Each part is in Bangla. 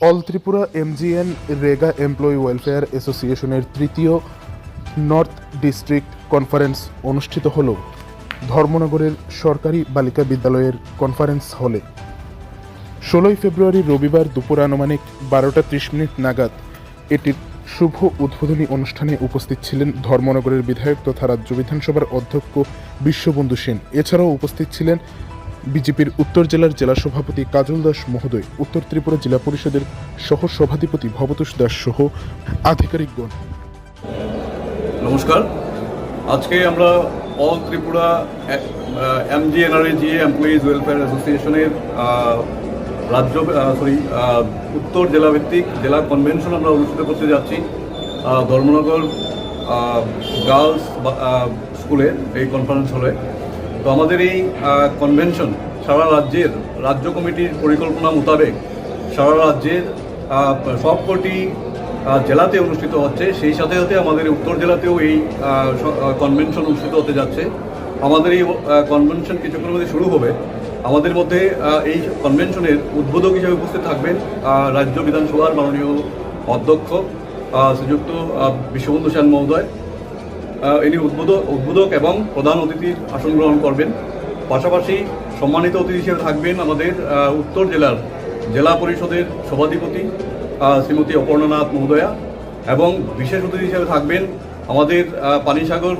All Tripura MGNREGA employee welfare অ্যাসোসিয়েশনের তৃতীয় নর্থ ডিস্ট্রিক্ট কনফারেন্স অনুষ্ঠিত হল ধর্মনগরের সরকারি বালিকা বিদ্যালয়ের কনফারেন্স হলে। ষোলোই ফেব্রুয়ারি রবিবার দুপুর আনুমানিক বারোটা ত্রিশ মিনিট নাগাদ এটির শুভ উদ্বোধনী অনুষ্ঠানে উপস্থিত ছিলেন ধর্মনগরের বিধায়ক তথা রাজ্য বিধানসভার অধ্যক্ষ বিশ্ববন্ধু সেন। এছাড়াও উপস্থিত ছিলেন বিজেপির উত্তর জেলার জেলা সভাপতি কাজল দাস মহোদয়, উত্তর ত্রিপুরা জেলা পরিষদের সহ সভাধিপতি ভবতোষ দাস সহ আধিকারিকগণ। নমস্কার। আজকে আমরা all Tripura MGNREGA employees welfare অ্যাসোসিয়েশনের রাজ্য সরি উত্তর জেলা ভিত্তিক জেলা কনভেনশন আমরা অনুষ্ঠিত করতে যাচ্ছি। ধর্মনগর গার্লস স্কুলে এই কনফারেন্স হলে তো আমাদের এই কনভেনশন সারা রাজ্যের রাজ্য কমিটির পরিকল্পনা মোতাবেক সারা রাজ্যের সবকটি জেলাতে অনুষ্ঠিত হচ্ছে। সেই সাথে সাথে আমাদের উত্তর জেলাতেও এই কনভেনশন অনুষ্ঠিত হতে যাচ্ছে। আমাদের এই কনভেনশন কিছুক্ষণের মধ্যে শুরু হবে। আমাদের মধ্যে এই কনভেনশনের উদ্বোধক হিসেবে উপস্থিত থাকবেন রাজ্য বিধানসভার মাননীয় অধ্যক্ষ শ্রীযুক্ত বিশ্ববন্ধু সেন মহোদয়। ইনি উদ্বোধক উদ্বোধক এবং প্রধান অতিথির আসন গ্রহণ করবেন। পাশাপাশি সম্মানিত অতিথি হিসেবে থাকবেন আমাদের উত্তর জেলার জেলা পরিষদের সভাধিপতি শ্রীমতী অপর্ণানাথ মহোদয়া এবং বিশেষ অতিথি হিসেবে থাকবেন আমাদের পানিসাগর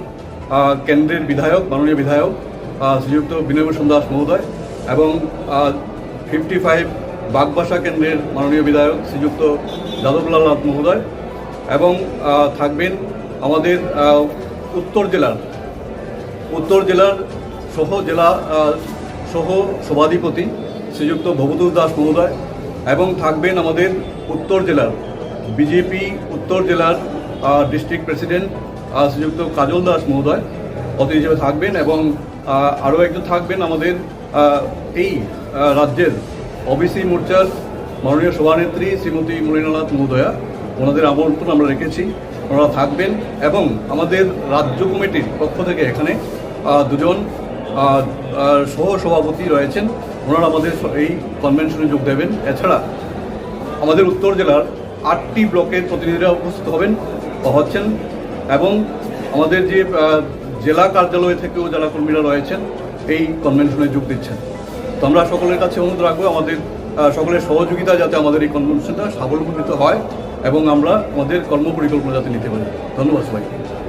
কেন্দ্রের বিধায়ক, মাননীয় বিধায়ক শ্রীযুক্ত বিনয়ভূষণ দাস মহোদয় এবং ফিফটি ফাইভ বাগবাসা কেন্দ্রের মাননীয় বিধায়ক শ্রীযুক্ত যাদবলাল নাথ মহোদয় এবং থাকবেন আমাদের উত্তর জেলার উত্তর জেলার সহ জেলা সহ সভাধিপতি শ্রীযুক্ত ভবতোষ দাস মহোদয় এবং থাকবেন আমাদের উত্তর জেলার বিজেপি উত্তর জেলার ডিস্ট্রিক্ট প্রেসিডেন্ট শ্রীযুক্ত কাজল দাস মহোদয় অতিথি হিসেবে থাকবেন এবং আরও একজন থাকবেন আমাদের এই রাজ্যের ওবিসি মোর্চার মাননীয় সভানেত্রী শ্রীমতী মলিনানাথ মহোদয়া। ওনাদের আমন্ত্রণ আমরা রেখেছি। ওনারা থাকবেন এবং আমাদের রাজ্য কমিটির পক্ষ থেকে এখানে দুজন সহ সভাপতি রয়েছেন। ওনারা আমাদের এই কনভেনশনে যোগ দেবেন। এছাড়া আমাদের উত্তর জেলার আটটি ব্লকের প্রতিনিধিরা উপস্থিত হবেন হচ্ছেন এবং আমাদের যে জেলা কার্যালয় থেকেও যারা কর্মীরা রয়েছেন, এই কনভেনশনে যোগ দিচ্ছেন। তো আমরা সকলের কাছে অনুরোধ রাখব আমাদের সকলের সহযোগিতা যাতে আমাদের এই কনভেনশনটা সাফল্যমণ্ডিত হয়। এবং আমরা আমাদের কর্ম পরিকল্পনা যাতে নিতে পারি। ধন্যবাদ সবাইকে।